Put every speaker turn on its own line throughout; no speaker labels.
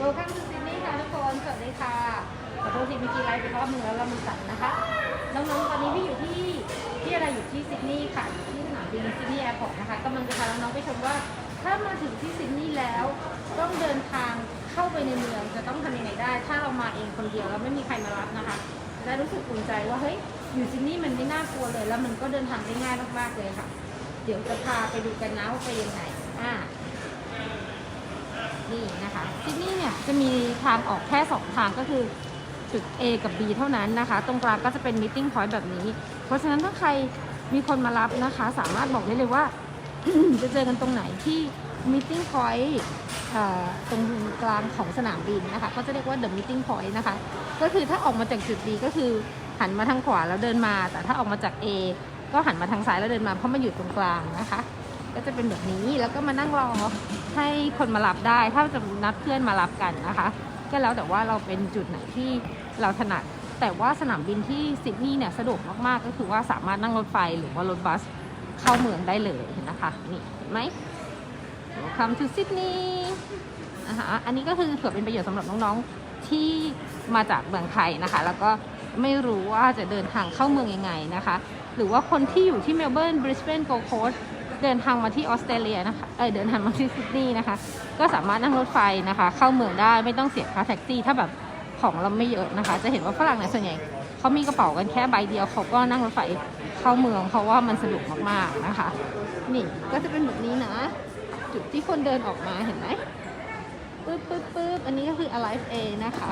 โลคัมทูซิดนีย์ค่ะทุกคน สวัสดีค่ะขอโทษทีเมื่อกี้ไลฟ์ไปรอบนึงแล้วเรามันสั่นนะคะ น้องๆ ตอนนี้พี่อยู่ที่ที่อะไรอยู่ที่ซิดนีย์ค่ะอยู่ที่สนามบินซิดนีย์แอร์พอร์ตนะคะกำลังจะพาน้องๆไปชมว่า ถ้ามาถึงที่ซิดนีย์แล้ว ต้องเดินทางเข้าไปในเมืองจะต้องทำยังไงได้ ถ้าเรามาเองคนเดียวแล้วไม่มีใครมารับนะคะจะได้รู้สึกอุ่นใจว่าเฮ้ยอยู่ซิดนีย์มันไม่น่ากลัวเลย แล้วมันก็เดินทางได้ง่ายมากๆเลยค่ะ เดี๋ยวจะพาไปดูกันนะว่าไปยังไงอ่า นี่นะคะซิดนีย์เนี่ยจะมีทางออกแค่ 2 ทางก็คือจุด A กับ B เท่านั้นนะคะ ตรงกลางก็จะเป็น meeting point แบบนี้ เพราะฉะนั้นถ้าใครมีคนมารับนะคะ สามารถบอกได้เลยว่า จะเจอกันตรงไหนที่ meeting point เอ่อตรงกลางของสนามบินนะคะ ก็จะเรียกว่า the meeting point นะคะ ก็คือถ้าออกมาจากจุด B ก็คือหันมาทางขวาแล้วเดินมา แต่ถ้าออกมาจาก A ก็หันมาทางซ้ายแล้วเดินมาเพราะมันอยู่ตรงกลางนะคะ ก็จะเป็นแบบนี้แล้วก็มานั่งรอให้คนมารับได้ ถ้าจะนัดเพื่อนมารับกันนะคะ ก็แล้วแต่ว่าเราเป็นจุดไหนที่เราถนัด แต่ว่าสนามบินที่ซิดนีย์เนี่ยสะดวกมากๆ ก็คือว่าสามารถนั่งรถไฟหรือว่ารถบัสเข้าเมืองได้เลยนะคะนี่เห็นไหม Welcome to Sydney นะคะอันนี้ก็คือเผื่อเป็นประโยชน์สำหรับน้องๆที่มาจากเมืองไทยนะคะ แล้วก็ไม่รู้ว่าจะเดินทางเข้าเมืองยังไงนะคะ หรือว่าคนที่อยู่ที่เมลเบิร์นบริสเบนโกลโคส เดินทางมาที่ออสเตรเลียนะคะ เออเดินทางมาที่ซิดนีย์นะคะ ก็สามารถนั่งรถไฟนะคะ เข้าเมืองได้ไม่ต้องเสียค่าแท็กซี่ ถ้าแบบของเราไม่เยอะนะคะ จะเห็นว่าฝรั่งเนี่ยส่วนใหญ่เขามีกระเป๋ากันแค่ใบเดียวเขาก็นั่งรถไฟเข้าเมือง เพราะว่ามันสะดวกมากๆนะคะ นี่ก็จะเป็นแบบนี้นะ จุดที่คนเดินออกมาเห็นไหมปึ๊บปึ๊บปึ๊บอันนี้ก็คือ Alive A นะคะ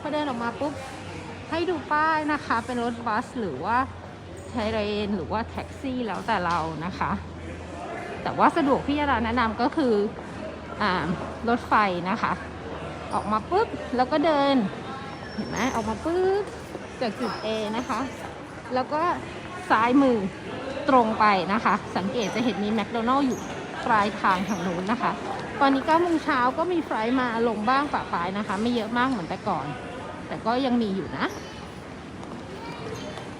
พอเดินออกมาปุ๊บให้ดูป้ายนะคะ เป็นรถบัสหรือว่าไทเรนหรือว่าแท็กซี่แล้วแต่เรานะคะ แต่ว่าสะดวกที่จะแนะนำก็คืออรถไฟนะคะ ออกมาปุ๊บแล้วก็เดิน เห็นไหมออกมาปุ๊บจากจุด A นะคะ แล้วก็ซ้ายมือตรงไปนะคะ สังเกตจะเห็นมีแมคโดนัลล์อยู่ปลายทางทางนู้นนะคะ ตอนนี้9โมงเช้าก็มีไฟล์มาลงบ้างปะปลายนะคะ ไม่เยอะมากเหมือนแต่ก่อน แต่ก็ยังมีอยู่นะ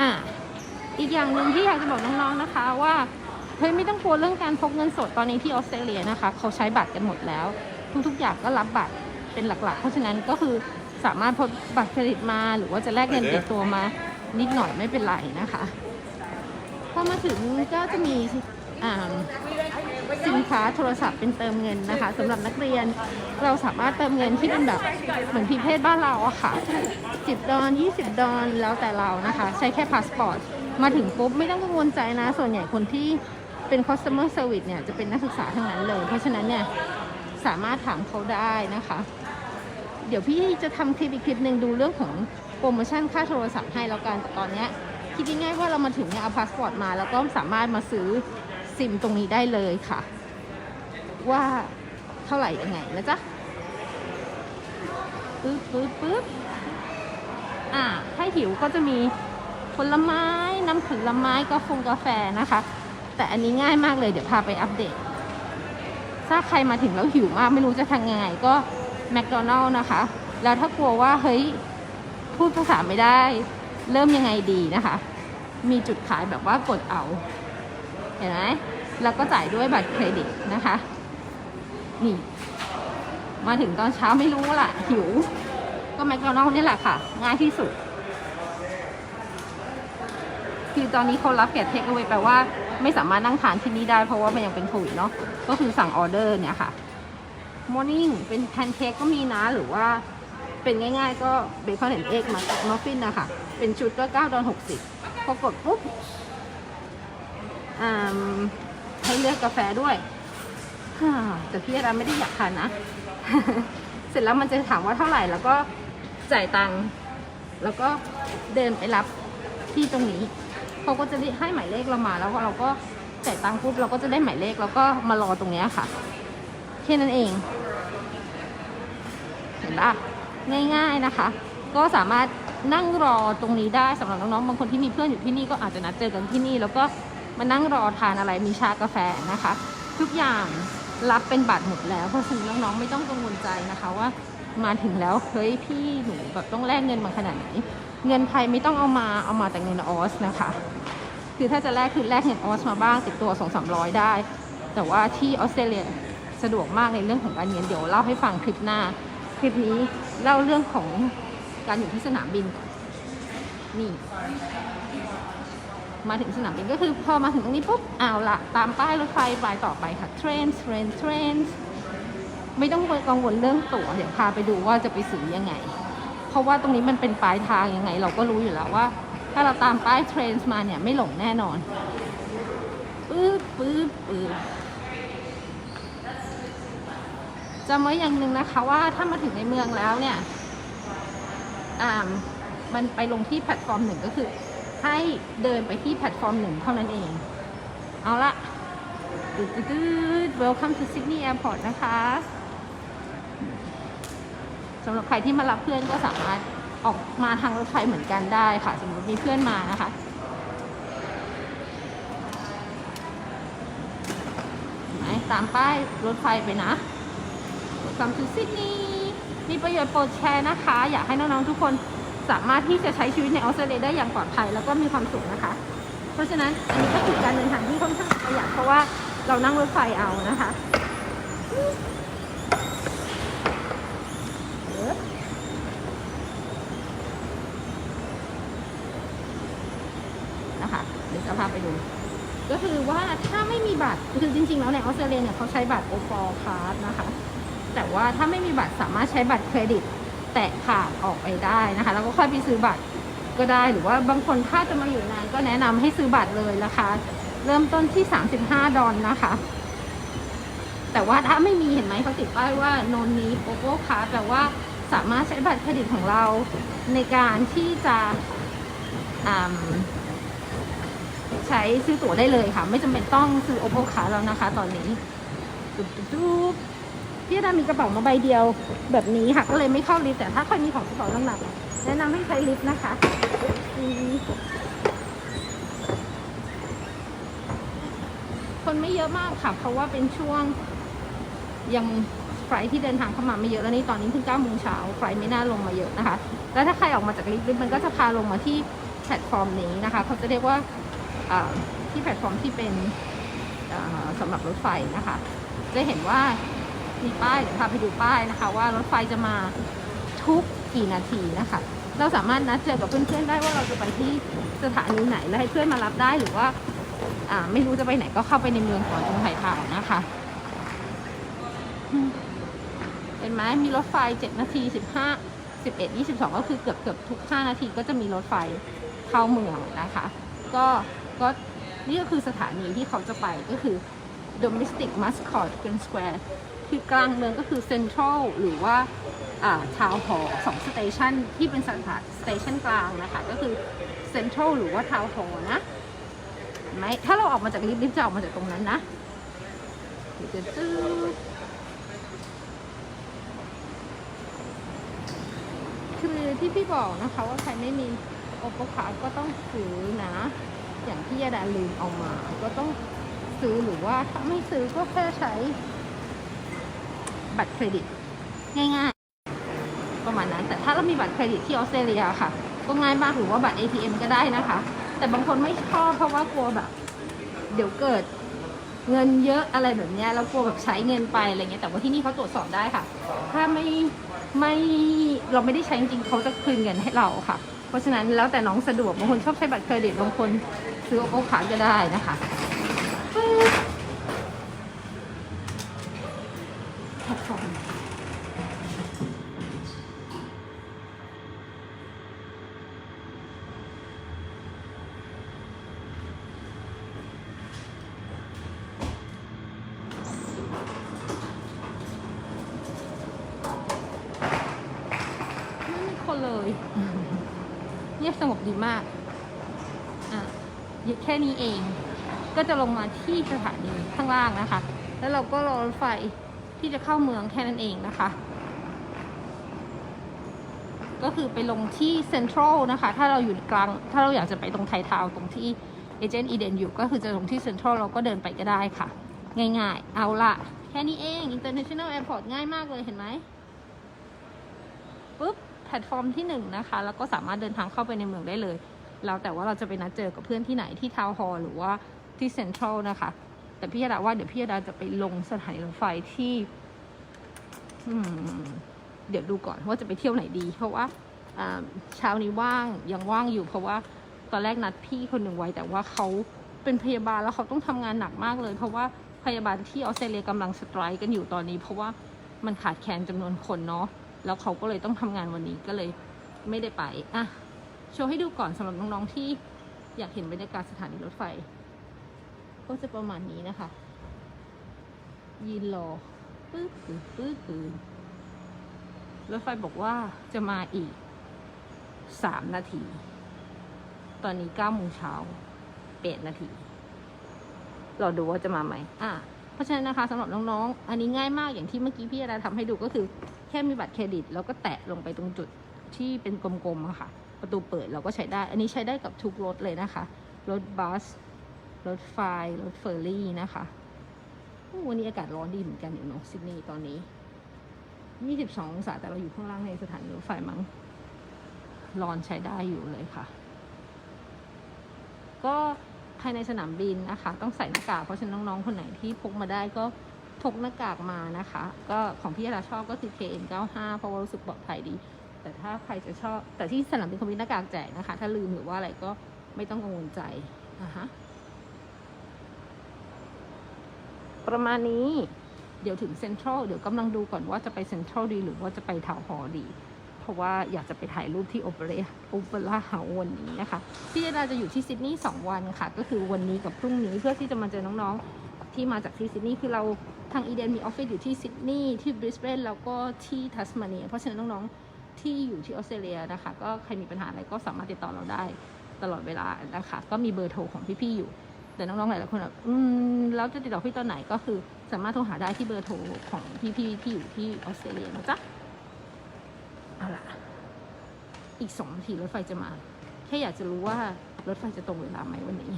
อะอีกอย่างหนึ่งที่อยากจะบอกน้องๆนะคะว่า ฮ้ยไม่ต้องกลัวเรื่องการพกเงินสดตอนนี้ที่ออสเตรเลียนะคะ เขาใช้บัตรกันหมดแล้ว ทุกๆอย่างก็รับบัตรเป็นหลักๆ เพราะฉะนั้นก็คือสามารถพกบัตรเครดิตมาหรือว่าจะแลกเงินติดตัวมานิดหน่อยไม่เป็นไรนะคะพอมาถึงก็จะมีอ่าสินค้าโทรศัพท์เป็นเติมเงินนะคะสำหรับนักเรียนเราสามารถเติมเงินที่เป็นแบบเหมือนพิเพศบ้านเราอะค่ะ10ดอล20ดอลแล้วแต่เรานะคะ ใช้แค่พาสปอร์ตมาถึงปุ๊บไม่ต้องกังวลใจนะ ส่วนใหญ่คนที่ เป็น customer service เนี่ยจะเป็นนักศึกษาทั้งนั้นเลย เพราะฉะนั้นเนี่ยสามารถถามเขาได้นะคะ เดี๋ยวพี่จะทำคลิปอีกคลิปหนึ่งดูเรื่องของโปรโมชั่นค่าโทรศัพท์ให้แล้วกันแต่ตอนเนี้ยคิดง่ายๆว่าเรามาถึงเนี่ยเอาพาสปอร์ตมา แล้วก็สามารถมาซื้อซิมตรงนี้ได้เลยค่ะ ว่าเท่าไหร่ยังไงนะจ๊ะปึ๊บปึ๊บปึ๊บอ่าถ้าหิวก็จะมีผลไม้น้ำผลไม้กาแฟกาแฟนะคะ แต่อันนี้ง่ายมากเลยเดี๋ยวพาไปอัปเดต ถ้าใครมาถึงแล้วหิวมากไม่รู้จะทำยังไงก็แมคโดนัลล์นะคะ แล้วถ้ากลัวว่าเฮ้ยพูดภาษาไม่ได้ เริ่มยังไงดีนะคะ มีจุดขายแบบว่ากดเอา เห็นไหมแล้วก็จ่ายด้วยบัตรเครดิตนะคะ นี่ มาถึงตอนเช้าไม่รู้ล่ะ หิว ก็แมคโดนัลล์นี่แหละค่ะ ง่ายที่สุด คือตอนนี้เขารับแกะเทคเอาไว้แปลว่าไม่สามารถนั่งทานที่นี่ได้เพราะว่ามันยังเป็นโควิดเนาะก็คือสั่งออเดอร์เนี่ยค่ะมอร์นิ่งเป็นแพนเค้กก็มีนะหรือว่าเป็นง่ายๆ ก็เบคอนแอนด์เอ็กมากัฟฟินนะคะเป็นชุดก็9ดอล60พอกดปุ๊บให้เลือกกาแฟด้วยแต่พี่อาราไม่ได้อยากทานนะ เสร็จแล้วมันจะถามว่าเท่าไหร่แล้วก็จ่ายตังค์แล้วก็เดินไปรับที่ตรงนี้ เขาก็จะให้หมายเลขเรามา แล้วเราก็จ่ายตังค์ปุ๊บเราก็จะได้หมายเลขแล้วก็มารอตรงนี้ค่ะแค่นั้นเอง เห็นปะง่ายๆนะคะ ก็สามารถนั่งรอตรงนี้ได้สำหรับน้องๆบางคนที่มีเพื่อนอยู่ที่นี่ก็อาจจะนัดเจอกันที่นี่ แล้วก็มานั่งรอทานอะไรมีชากาแฟนะคะ ทุกอย่างรับเป็นบัตรหมดแล้วเพราะฉะนั้นน้องๆไม่ต้องกังวลใจนะคะว่ามาถึงแล้วเฮ้ยพี่หนูแบบต้องแลกเงินมาขนาดไหน เงินไทยไม่ต้องเอามาเอามาแต่เงินออสนะคะ คือถ้าจะแลกคือแลกเงินออสมาบ้างติดตัวสองสามร้อยได้ แต่ว่าที่ออสเตรเลียสะดวกมากในเรื่องของการเงินเดี๋ยวเล่าให้ฟังคลิปหน้า คลิปนี้เล่าเรื่องของการอยู่ที่สนามบิน นี่ มาถึงสนามบินก็คือพอมาถึงตรงนี้ปุ๊บเอาละตามป้ายรถไฟไปต่อไปค่ะ train train train ไม่ต้องกังวลเรื่องตั๋วเดี๋ยวพาไปดูว่าจะไปซื้อยังไง เพราะว่าตรงนี้มันเป็นปลายทางยังไง เราก็รู้อยู่แล้วว่า ถ้าเราตามป้ายเทรนส์มาเนี่ยไม่หลงแน่นอนปื๊บปื๊บปื๊บจำไว้อย่างหนึ่งนะคะว่าถ้ามาถึงในเมืองแล้วเนี่ยอ่ามันไปลงที่แพลตฟอร์มหนึ่งก็คือ ให้เดินไปที่แพลตฟอร์มหนึ่งเท่านั้นเอง เอาละตืดตืดตืด welcome to Sydney Airport นะคะ สำหรับใครที่มารับเพื่อนก็สามารถออกมาทางรถไฟเหมือนกันได้ค่ะสมมติมีเพื่อนมานะคะเห็นไหมตามป้ายรถไฟไปนะ Welcome to Sydney มีประโยชน์โปรดแชร์นะคะ อยากให้น้องๆทุกคนสามารถที่จะใช้ชีวิตในออสเตรเลียได้อย่างปลอดภัยแล้วก็มีความสุขนะคะ เพราะฉะนั้นอันนี้ก็คือการเดินทางที่ค่อนข้างประหยัดเพราะว่าเรานั่งรถไฟเอานะคะเออนะคะ เดู ก็คือว่าถ้าไม่มีบัตรคือจริง ๆ แล้วในออสเตรเลียเนี่ยเขาใช้บัตรโอฟอร์คาร์ดนะคะ แต่ว่าถ้าไม่มีบัตรสามารถใช้บัตรเครดิต แตะผ่านออกไปได้นะคะ แล้วก็ค่อยไปซื้อบัตรก็ได้หรือว่าบางคนถ้าจะมาอยู่นานก็แนะนำให้ซื้อบัตรเลยราคาเริ่มต้นที่ 35 ดอลนะคะ แต่ว่าถ้าไม่มีเห็นไหมเขาติดป้ายว่า no need OPPO card แปลว่าสามารถใช้บัตรเครดิตของเราในการที่จะอ่ำ ใช้ซื้อตั๋วได้เลยค่ะ ไม่จำเป็นต้องซื้อ OPPO card แล้วนะคะ ตอนนี้ตุ๊บตุ๊บพี่ดามีกระเป๋ามาใบเดียวแบบนี้ค่ะ ก็เลยไม่เข้าลิฟต์แต่ถ้าใครมีของกระเป๋าหนักๆแนะนำให้ใช้ลิฟต์นะคะคนไม่เยอะมากค่ะ เพราะว่าเป็นช่วงยังไฟที่เดินทางเข้ามาไม่เยอะแล้วนี่ตอนนี้เพิ่ง9โมงเช้าไฟไม่น่าลงมาเยอะนะคะ แล้วถ้าใครออกมาจากลิฟต์มันก็จะพาลงมาที่แพลตฟอร์มนี้นะคะ เขาจะเรียกว่า ที่แพลตฟอร์มที่เป็นสำหรับรถไฟนะคะ จะเห็นว่ามีป้ายเดี๋ยวพาไปดูป้ายนะคะ ว่ารถไฟจะมาทุกกี่นาทีนะคะ เราสามารถนัดเจอกับเพื่อนๆได้ว่าเราจะไปที่สถานีไหนแล้วให้เพื่อนมารับได้หรือว่าไม่รู้จะไปไหนก็เข้าไปในเมืองก่อนตรงไผ่ทาวนะคะเห็นไหมมีรถไฟเจ็ดนาทีสิบห้าสิบเอ็ดยี่สิบสองก็คือเกือบเกือบทุกห้านาทีก็จะมีรถไฟเข้าเมืองนะคะ ก็ ก็นี่ก็คือสถานีที่เขาจะไปก็คือ Domestic Mascot Grand Square คือกลางเมืองก็คือ Central หรือว่าอ่าทาวน์หอสองสเตชันที่เป็นสถานสเตชันกลางนะคะ ก็คือ Central หรือว่าทาวน์หอนะไหมถ้าเราออกมาจากลิฟต์ลิฟต์จะออกมาจากตรงนั้นนะตึ๊ดตึ๊ดคือที่พี่บอกนะคะว่าใครไม่มีโอปคาก็ต้องซื้อนะ อย่างที่ยาดาลืมเอามา ก็ต้องซื้อหรือว่าถ้าไม่ซื้อก็แค่ใช้ บัตรเครดิต ง่าย ๆ ประมาณนั้น แต่ถ้าเรามีบัตรเครดิตที่ออสเตรเลียค่ะ ก็ง่ายมากหรือว่าบัตร ATM ก็ได้นะคะ แต่บางคนไม่ชอบเพราะว่ากลัวแบบ เดี๋ยวเกิดเงินเยอะอะไรแบบเนี้ยแล้วกลัวแบบใช้เงินไปอะไรเงี้ยแต่ว่าที่นี่เขาตรวจสอบได้ค่ะ ถ้าไม่ไม่เราไม่ได้ใช้จริงเขาจะคืนเงินให้เราค่ะ เพราะฉะนั้นแล้วแต่น้องสะดวกบางคนชอบใช้บัตรเครดิตบางคน ซื้อโอโอคาร์ก็ได้นะคะปึ๊บแพลตฟอร์มมีคนเลย เงียบสงบดีมาก อะ แค่นี้เอง ก็จะลงมาที่สถานีข้างล่างนะคะ แล้วเราก็รอรถไฟที่จะเข้าเมืองแค่นั้นเองนะคะ ก็คือไปลงที่เซ็นทรัลนะคะ ถ้าเราอยู่กลาง ถ้าเราอยากจะไปตรงไททาวตรงที่เอเจนต์อีเดนอยู่ ก็คือจะลงที่เซ็นทรัลเราก็เดินไปก็ได้ค่ะ ง่ายๆ เอาละแค่นี้เอง International Airport ง่ายมากเลยเห็นไหมปุ๊บแพลตฟอร์มที่หนึ่งนะคะ แล้วก็สามารถเดินทางเข้าไปในเมืองได้เลย แล้วแต่ว่าเราจะไปนัดเจอกับเพื่อนที่ไหนที่ทาวน์ฮอลล์หรือว่าที่เซ็นทรัลนะคะ แต่พี่ยดาว่าเดี๋ยวพี่ยดาจะไปลงสถานีรถไฟที่เดี๋ยวดูก่อนว่าจะไปเที่ยวไหนดี เพราะว่าเช้านี้ว่างยังว่างอยู่ เพราะว่าตอนแรกนัดพี่คนหนึ่งไว้ แต่ว่าเขาเป็นพยาบาลแล้วเขาต้องทำงานหนักมากเลย เพราะว่าพยาบาลที่ออสเตรเลียกำลังสไตรค์กันอยู่ตอนนี้ เพราะว่ามันขาดแคลนจำนวนคนเนาะแล้วเขาก็เลยต้องทำงานวันนี้ก็เลยไม่ได้ไปอะ โชว์ให้ดูก่อนสำหรับน้องๆที่อยากเห็นบรรยากาศสถานีรถไฟ ก็จะประมาณนี้นะคะ ยืนรอปื๊ดปื๊ดปื๊ดปื๊ดรถไฟบอกว่าจะมาอีกสามนาที ตอนนี้เก้าโมงเช้าเดนาทีเราดูว่าจะมาไหมอะเพราะฉะนั้นนะคะสำหรับน้องๆ อันนี้ง่ายมากอย่างที่เมื่อกี้พี่อาดาทำให้ดูก็คือ แค่มีบัตรเครดิต แล้วก็แตะลงไปตรงจุดที่เป็นกลมๆอะค่ะ ประตูเปิดเราก็ใช้ได้ อันนี้ใช้ได้กับทุกรถเลยนะคะ รถบัส รถไฟ รถเฟอร์รี่นะคะวันนี้อากาศร้อนดีเหมือนกันอยู่เนาะซิดนีย์ตอนนี้ 22องศาแต่เราอยู่ข้างล่างในสถานีรถไฟมั้ง ร้อนใช้ได้อยู่เลยค่ะ ก็ภายในสนามบินนะคะ ต้องใส่หน้ากาก เพราะฉะนั้นน้องๆ คนไหนที่พกมาได้ก็พกหน้ากากมานะคะ ก็ของพี่ราชอบก็คือ KN95 เพราะว่ารู้สึกปลอดภัยดี แต่ถ้าใครจะชอบ แต่ที่สนามบินเขามีหน้ากากแจกนะคะ ถ้าลืมหรือว่าอะไรก็ไม่ต้องกังวลใจนะคะประมาณนี้เดี๋ยวถึงเซ็นทรัลเดี๋ยวกำลังดูก่อนว่าจะไปเซ็นทรัลดี หรือว่าจะไปทาวน์ฮอลล์ดี เพราะว่าอยากจะไปถ่ายรูปที่โอเปร่าโอเปร่าเฮาส์วันนี้นะคะพี่เราจะอยู่ที่ซิดนีย์สองวันค่ะ ก็คือวันนี้กับพรุ่งนี้เพื่อที่จะมาเจอน้องๆ ที่มาจากที่ซิดนีย์คือเราทางอีเดนมีออฟฟิศอยู่ที่ซิดนีย์ที่บริสเบนแล้วก็ที่ทัสมาเนียเพราะฉะนั้นน้องๆ ที่อยู่ที่ออสเตรเลียนะคะ ก็ใครมีปัญหาอะไรก็สามารถติดต่อเราได้ตลอดเวลานะคะ ก็มีเบอร์โทรของพี่ๆอยู่ แต่น้องๆหลายๆคนแบบอืมแล้วจะติดต่อพี่ตอนไหนก็คือสามารถโทรหาได้ที่เบอร์โทรของพี่ๆที่อยู่ที่ออสเตรเลียนะจ๊ะเอาล่ะ อีกสองนาทีรถไฟจะมา แค่อยากจะรู้ว่ารถไฟจะตรงเวลาไหมวันนี้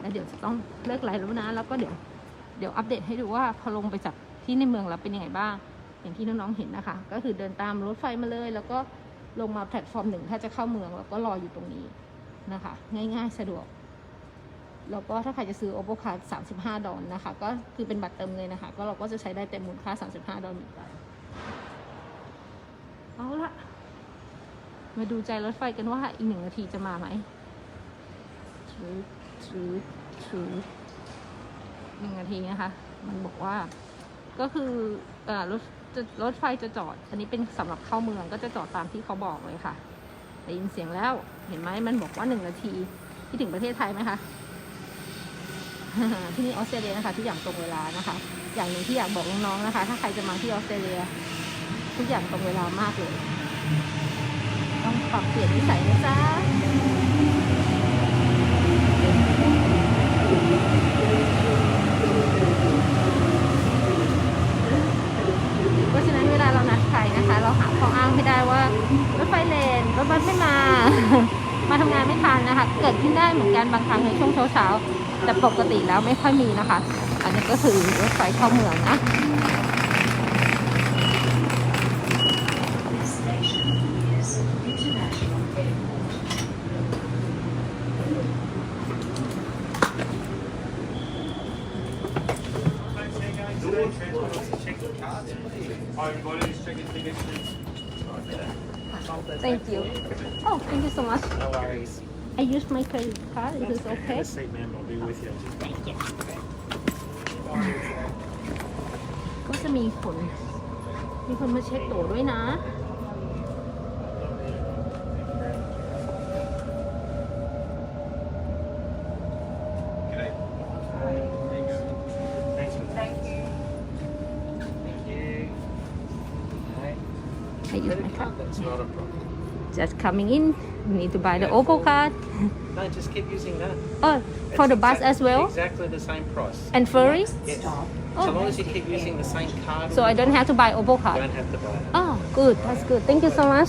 แล้วเดี๋ยวจะต้องเลิกไลฟ์แล้วนะ แล้วก็เดี๋ยว เดี๋ยวอัปเดตให้ดูว่าพอลงไปจากที่ในเมืองแล้วเป็นยังไงบ้าง อย่างที่น้องๆเห็นนะคะ ก็คือเดินตามรถไฟมาเลย แล้วก็ลงมาแพลตฟอร์มหนึ่งถ้าจะเข้าเมืองแล้วก็รออยู่ตรงนี้นะคะ ง่ายๆสะดวก แล้วก็ถ้าใครจะซื้อ Oppo Card 35 ดอลนะคะ ก็คือเป็นบัตรเติมเงินนะคะ ก็เราก็จะใช้ได้เต็มมูลค่า 35 ดอลเหมือนกันเอาละมาดูใจรถไฟกันว่าอีกหนึ่งนาทีจะมาไหมทรูทรูทรูหนึ่งนาทีนะคะ มันบอกว่า ก็คืออรถ จะรถไฟจะจอด อันนี้เป็นสำหรับเข้าเมืองก็จะจอดตามที่เขาบอกเลยค่ะได้ยินเสียงแล้วเห็นไหมมันบอกว่าหนึ่งนาทีที่ถึงประเทศไทยไหมคะที่นี่ออสเตรเลียนะคะทุกอย่างตรงเวลานะคะ อย่างหนึ่งที่อยากบอกน้องๆนะคะ ถ้าใครจะมาที่ออสเตรเลีย ทุกอย่างตรงเวลามากเลย ต้องปรับเปลี่ยนนิสัยนะจ๊ะ เพราะฉะนั้นเวลาเรานัดใครนะคะ เราหาข้ออ้างไม่ได้ว่ารถไฟเลนรถบัสไม่มา มาทำงานไม่ทันนะคะ เกิดขึ้นได้เหมือนกัน บางครั้งในช่วงเช้าๆแต่ปกติแล้วไม่ค่อยมีนะคะ อันนี้ก็คือรถไฟเข้าเมืองนะ Thank you. Oh, thank you so much.
No worries.
I use my credit card is this okay
Have a seat, ma'am. I'll be with you.
Thank you ก็จะมีคน มีคนมาเช็คตั๋วด้วยนะ
Thank you. Thank you. Thank you. Hi.
I use my card
That's not a problem.
just coming in need to buy the Oppo card
No, just keep using that.
oh for
It's
the bus as well
Exactly the same price.
and ferry
Yes.
Stop.
So long as you keep using the same card.
so I don't have to buy Oppo
You
card
don't have to buy it.
oh good that's good thank you so much